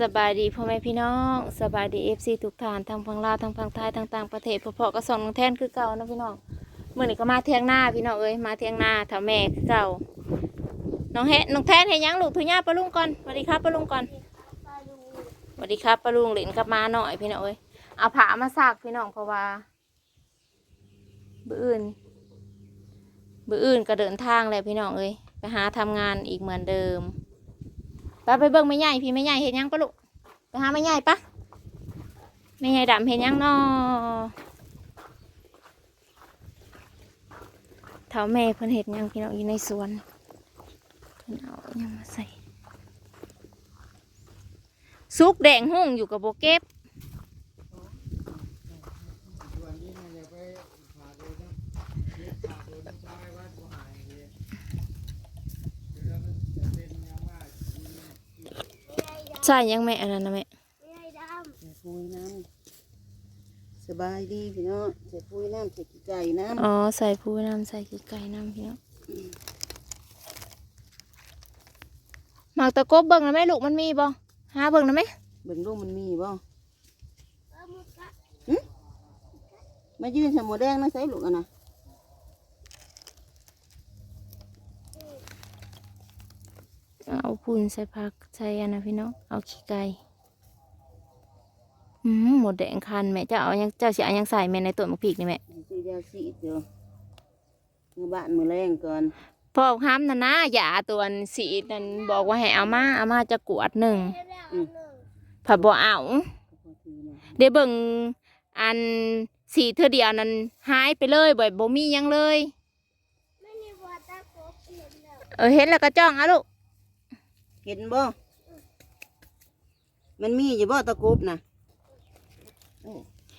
สบายดีพ่อแม่พี่น้องสบายดีเอฟซีทุกท่านทั้งพังลาวทั้งพังไทยทั้งต่างประเทศพอๆก็สองน้องแทนคือเก่านะพี่น้องเมื่อนี้ก็มาเทียงหน้าพี่น้องเอ้ยมาเทียงหน้าถ้าแม่คือเก่าน้องแฮน้องแทนเห็นยังลูกทุย่าปะลุงก่อนสวัสดีครับปะลุงก่อนสวัสดีครับปะลุงเหลินกลับมาหน่อยพี่น้องเอ้ยเอาผ้ามาซากพี่น้องเพราะว่าบื้ออื่นบื้ออื่นก็เดินทางเลยพี่น้องเอ้ยไปหาทำงานอีกเหมือนเดิม ไปไปเบิ่งไม่ใหญ่พี่ไม่ใหญ่เห็นยังปะลูกไปหาไม่ใหญ่ปะไม่ใหญ่ดำเห็นยังนอเท้าแม่เพิ่นเห็นยังพี่น้องอยู่ในสวนเพิ่นเอายังมาใส่ซุกแดงหุ่งอยู่กับโบเก็บ ใส่ยังแม่อันนั้นนะแม่ใส่ปุยน้ำสบายดีพี่น้องใส่ปุยน้ำใส่ขี้ไก่น้อ๋อใส่ผู้น้ำใส่ขี้ไก่น้ำพี่น้องหมากตะกบเบิ่งนะแม่ลูกมันมีบ่หาเบิ่งนะแม่ำเบิ่งลูกมันมีบ่หึมายืนใส่หมูแดงนะใส่ลูกอะนะ เอาพูนใส่ผักใส่อันนะพี่น้องเอาขี้ไก่อืมหมดแดงคันแม่เจ้าเอายังเจ้าสิเอายังใส่แม่ในตัวมะพริกนี่แม่ซื้อยาสีดเดี๋ยวมือบ้านมือแรงก่อนพ่อห้ามนะนะอย่าตัวอันสีนั่นบอกว่าให้เอามาเอามาจะกวดหนึ่งผัดบ่เอาก็พอทีนะเดี๋ยวเบิ่งอันสีเธอเดียวนั้นหายไปเลยบ่บ่มีหยังเลยเออเห็นแล้วก็จ้องเอาลูก เห็นบ่มันมีอยู่บ่ตะกรุบนะ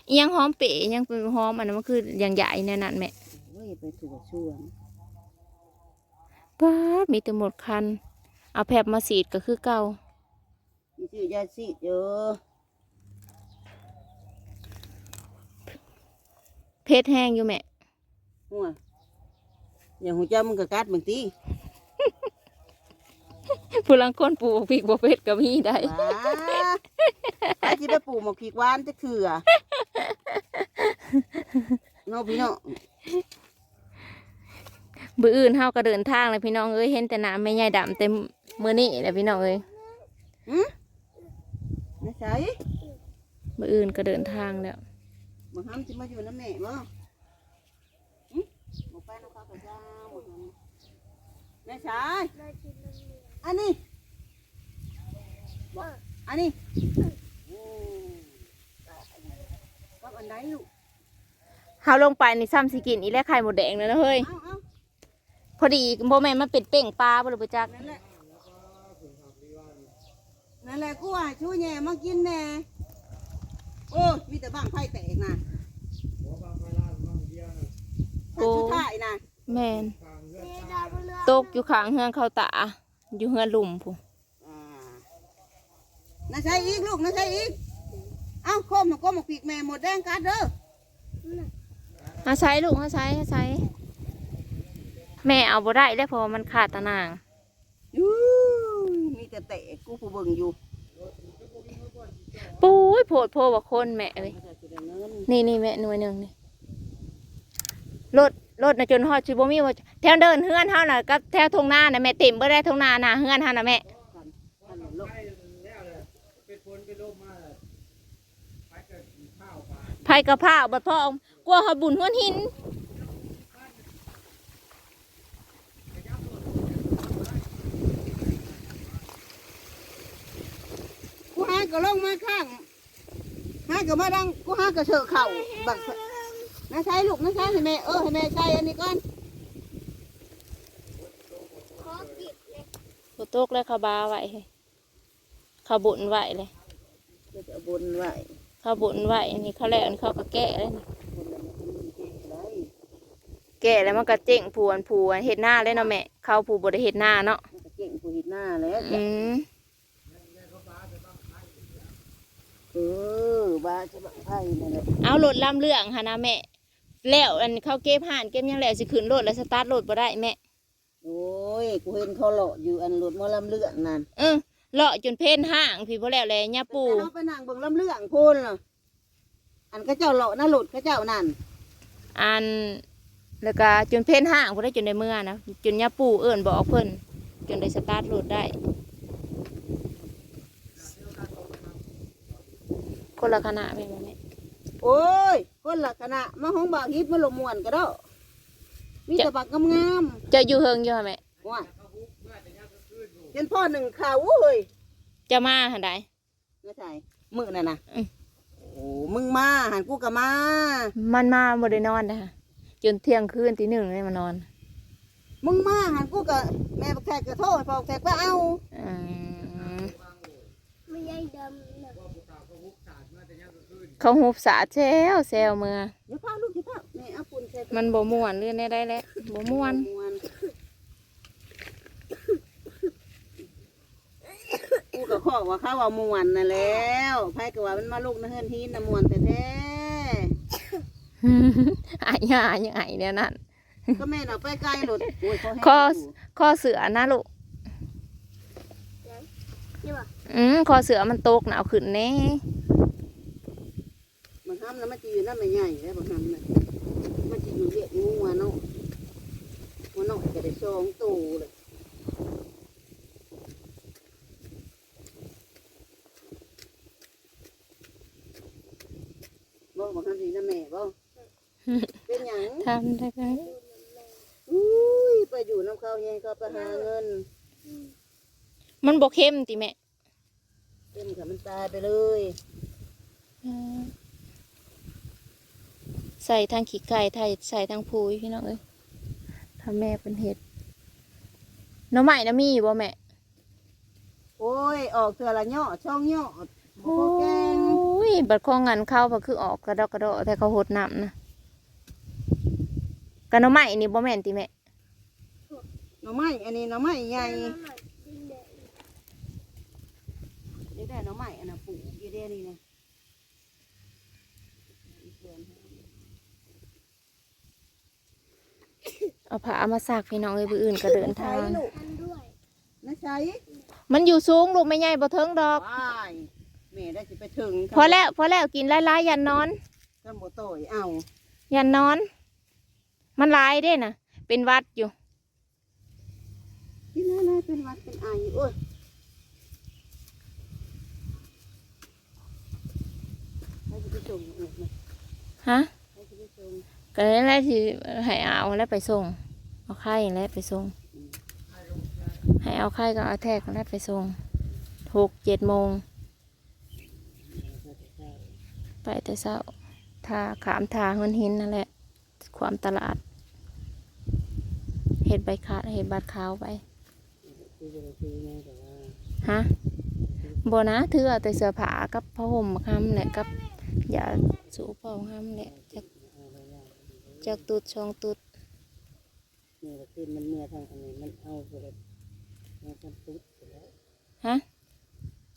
อิหยังหอมเป๋อิหยังเป็นหอมอันนั้นมันคืออย่างใหญ่แน่นั่นแม่โอ้ยไปถั่วช่วงป้าดมีแต่หมดคัน เอาแผบมาสีดก็คือเก่ามีซื้อยาสีดเยอะเพชรแห้งอยู่แม่หัวอย่างหัวเจ้ามึงก็กัดบางที ผู้ลังคนปลูกพริกบ่เพชรก็มีได้ว้าไอ้ที่ไปปลูกหมกขีกหวานจะคืออะเน้องพี่น้องบื้ออื่นเฮาก็เดินทางเลยพี่น้องเอ้ยเห็นแต่น้ำไม่ใหญ่ดำเต็มมือนี่แหละพี่น้องเอ้ยนะใช่บื้ออื่นก็เดินทางแล้วบ่ห้ามจะมาอยู่น้ำแม่บ่หึบอกไปน้องเขาก็จ้าบ่ห้ามนะใช่ อันนี้บอกอันนี้โอ้กับอันไหนลูกเฮาลงไปนี่ซ้ำสิกินอีแล้วไข่หมดแดงเลยนะเฮ้ย เอาเอาพอดีโบแม่นมันเป็นเป่งปลาบ่รู้บ่จัก นั่นแหละนั่นแหละกูว่าช่วยแหน่มากินแหน่โอ้ยมีแต่บ้างไฟแตกนะแต่ชุดท้ายนะแม่นตกอยู่ข้างเฮือนเขาตา อยู่เฮือนหลุมผู้อ่าน่าใช่อีกลูกน่าใช่อีก เอ้าโคมมาโคมมาปีกแม่หมดแดงกัดเด้อหาใช้ลูกหาใช้หาใช้แม่เอาบ่ได้แล้วเพราะว่ามันขาดตะนางยูมีแต่เตะกูผู้เบิ่งอยู่ปุ้ยโพดโพว่าคนแม่เอ้ยนี่นี่แม่หน่วยหนึ่งนี่รถ รถนะจนฮอดชิบ่มีว่าแถวเดินเฮือนเฮาน่ะกับแถวทงนาน่ะแม่เต็มบ่ได้ทงนาน่ะเฮือนเฮาน่ะแม่ไผกระเพราบัดพ่ออากลัวเฮาบุญเฮือนหินกูหาก็ลงมาข้างหาก็มาดังกูหาก็เถอเข่าบัก น่าใช่ลูกน่าใช่ให้แม่เออให้แม่ใช่อันนี้ก่อนบ่ตกแล้วเขาบาไว้เขาบุญไว้เลยก็จะบนไว้เขาบุญไว้นี่เขาแล้วนี่เขาก็แก้เลยนี่คนละมันมีเกอะไรแก้แล้วมันก็เจ๊งผูอันผูอันเฮ็ดหน้าเลยเนาะแม่เขาผูบ่ได้เฮ็ดหน้าเนาะมันก็เก่งกูเห็นหน้าแล้วอืมเออบ้าจะบังไพ่นั่นแหละเอารถลำเรื่องหานะแม่ แล้วอันเขาเก็บห่านเก็บหยังแล้วสิขึ้นรถแล้วสตาร์ทรถบ่ได้แม่โอ้ย กูเห็นเขาเลาะอยู่อันรถหมอลำเลือดนั่นเออเลาะจนเพ่นห้างพี่พ่อแล้วเลยย่าปูแต่เราไปนั่งเบิ่งลำเรื่องพูนเหรออันก็เจ้าเลาะน่าหลุดก็เจ้านั่นอันแล้วก็จนเพ่นห้างพ่ได้จนได้เมื่อนะจนย่าปูเอิ้นบอกเพิ่นจนได้สตาร์ทรถได้ คนละคณะแม่นบ่แม่ โอ้ย คนละคณะมาห้องบากฮิตมาลงมวนก็ได้มีแต่บักงามจะอยู่เฮิงอยู่หรอแม่ๆว่าเห็นพ่อหนึ่งข่าวเว้ยจะมาหันใด ไม่ใช่มือน่ะนะอืม โอ้มึงมาหันกูก็มามันมาบ่ได้นอนนะคะจนเที่ยงคืนตีหนึ่งเลยมานอนมึงมาหันกูก็แม่บักแขกก็โทษพ่อบักแขกก็เอา อืมไม่ใช่ดำนะ เขาหุบสาแซวแซวเมื่อเดี๋ยวพาลูกที่พาแม่เอาปุ่นใส่มันบ่ม่วนเรื่องได้ได้แล้วบ่ม่วนมวนกูก็ขอว่าเขาว่ามวนน่ะแล้วไพ่ก็ว่ามันมาลูกนะเฮือนทีนน่ะมวนแต่แท้อายายังไงเนี่ยนั่นก็แม่น่ะไปไกลหลุดโอ้ยเขาให้ข้อดูข้อเสือนะลูกนี่วะอืมข้อเสือมันตกหนาวขึ้นแน่ บางคำนะมันจะอยู่นั่นไม่ใหญ่แล้วบางคำนะมันจะอยู่เรียกงูอะเนาะหัวหน่อยก็ได้สองตัวเลยบ่บางคำสินะแม่บ่เป็นหยัง ทำได้ไหมอุ้ยไปอยู่น้ำเขาไงเขาไปหาเงินมันบ่เข้มติแม่ เต็มกับมันตายไปเลย อืม ใส่ทางขี้ไก่ไทยใส่ทางพูยพี่น้องเอ้ยถ้าแม่เป็นเห็ดหน้องใหม่นะมีบ่แม่โอ้ยออกเถื่อละย่อช่องย่อบ่โอ้พอแกงยบัดข้องงานเข้าก็คือออกกระดอกกระดอกแต่เขาหดน้ำนะกันน้องใหม่นี่บ่แม่นติแม่หน่อไม้อันนี้หน่อไม้ใหญ่น้ำมันดินแดงนี่ได้หน่อไม้อันน่ะปลูกอยู่เด้นี่นะ เอาผ้ามาซักพี่น้องเอ้ยผู้อื่นก็เดินทางลูกทันด้วยนะใช้มันอยู่สูงลูกไม่ใหญ่บ่เทิงดอก ว้ายแม่ได้สิไปถึงพอแล้วพอแล้วกินหลายๆยันนอนกันบ่โตยเอายันนอน มันหลายเด้น่ะ เป็นหวัดอยู่กินอะไรเป็นหวัดเป็นไอโอ้ยให้สิไปส่งเอกนะฮะให้สิไปส่ง ก็เลยแรกที่ให้เอาแล้วไปส่ง เอาไข่แล้วไปส่ง ให้เอาไข่ก็เอาแทกแล้วไปส่งหกเจ็ดโมง ไปแต่เช้าทาขามทาเงินหินนั่นแหละ ความตลาด เห็ดใบขาดเห็ดบาดขาวไปคือจะไปซื้อไงแต่ว่าฮะบนะถือเอาแต่เสื้อผ้ากับผ้าห่มคำแหละกับยาสูบผ้าห้ำแหละจาก จากตุดช่องตุดเมื่อคืนมันเมื่อทางอันนี้มันเอาไปเลยมันทำตุ๊ดไปแล้วฮะ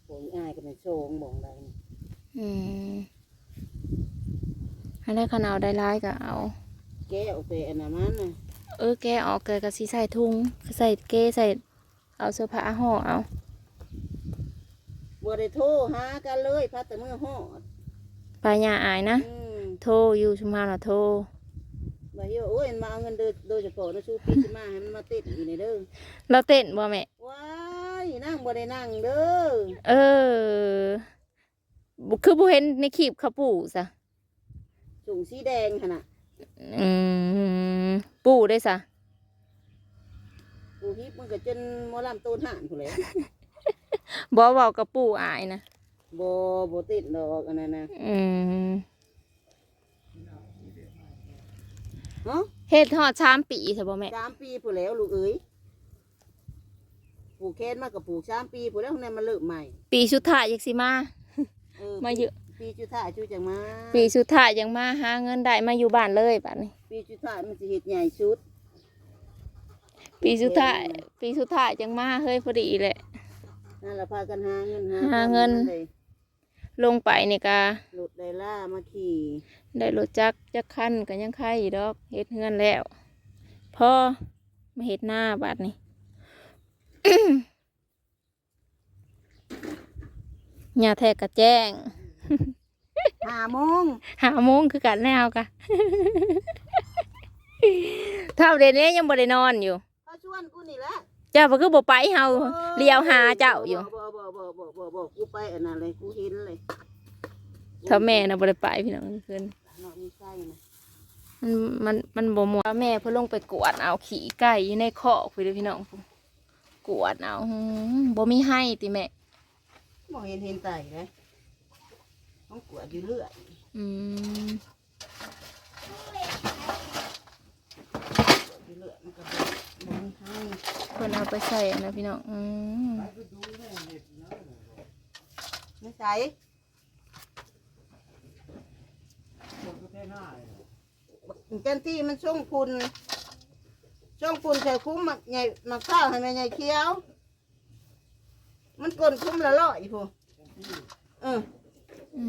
โอ้ยอายก็เป็นโชงบอกได้นี่อืมอันนี้ขนาดได้ร้ายก็เอา แกะออกไปอันนั้นมันน่ะเออแกะออกแกก็สิใส่ถุงใส่เกใส่เอาเสื้อผ้าห่อเอาบ่ได้โทรหากันเลยพัดแต่เมื่อฮอดไปยาอายนะ อืม โทรอยู่ชุมพรน่ะโทร ว่าเยอะโอ้ยมันมาเอาเงินเดือนโดยเฉพาะนะชูปีสิมาให้มันมาติดอยู่ในเด้อเราเต้นบ่แม่ว้ายนั่งบ่ได้นั่งเด้อเออบุคือบุเห็นในคลิปเขาปู่ซะสูงสีแดงหั่นน่ะอืมปู่ได้ซะกูฮิปมันก็จนหมอลำตูนห่านผู้นแหล้วบ่เว้ากับปู่อายนะบ่บ่ติดดอกอันนั้นนะอืม เนาะเฮ็ดฮอดสามปีใช่บ่แม่ สามปีผู้นแหล้วลูกเอ้ยปลูกแคนมากับปลูกสามปีผู้นแล้วข้างในมันเริ่มใหม่ปีสุดท้ายยังสิมา เออมาเยอะปีจุท่าจุจังมาปีสุดท้ายยังมาหาเงินได้มาอยู่บ้านเลยบัดนี้ ปีจุท่ามันสิเฮ็ดใหญ่สุด ปีสุดท้าย ปีสุดท้ายยังมาเฮ้ยพอดีแหละ นั่นละพากันหาเงินหาเงินเลยลงไปนี่ก็หลุดได้ล่ามาขี่ ได้รถจักรจักคันก็ยังไข่อยู่ดอกเฮ็ดเงินแล้วพอมาเฮ็ดหน้าบัดนี้หญ้าแทกกระแจ้งห้าโมงหาโมงคือกันแล้วกะเท่าเดี๋ยวนี้ยังบ่ได้นอนอยู่เขาชวนกูนี่แหละเจ้าบ่คือบ่ไปเฮาเลี้ยวหาเจ้าอยู่บ่บ่บ่บ่บ่บ่กูไปอันนั้นเลยกูเห็นเลยถ้าแม่น่ะบ่ได้ไปพี่น้องคืนนอนนี่ใส่นะ มันมันมันบ่ม่วนแม่เพิ่นลงไปกวดเอาขี้ไก่อยู่ในคอกพี่เด้อพี่น้องกวดเอาหืมบ่มีให้ติแม่บ่เห็นเห็นไตเลยต้องกวดอยู่เรื่อยอืมอยู่เรื่อยมันก็บ่บ่มีให้เพิ่นเอาไปใส่นะพี่น้องอืมไม่ใส่เจ้าที่มันช่องพุนช่องพุนใส่คุ้มหมักใหญ่หมักข้าวให้แม่ใหญ่เคี้ยว มันกลนคุ้มละร้อยพูเอออื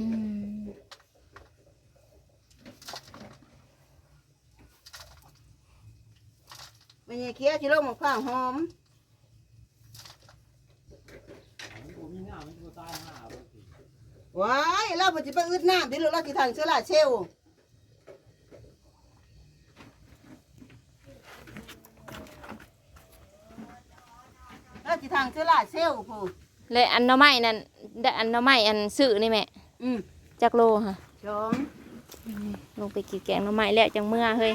มแม่ใหญ่เคี้ยวที่โลกหมักข้าวหอมว้ายเราปฏิบัติอึดน้ำที่เราที่ทางเชื้อราเชลล เราที่ทางเชื้อราเชลลพูและอันหน่อไม้นั่นได้อันหน่อไม้อันซื้อนี่แม่อืมจักโลค่ะสองลงไปกี่แกงหน่อไม้แล้วจังเมื่อเฮ้ย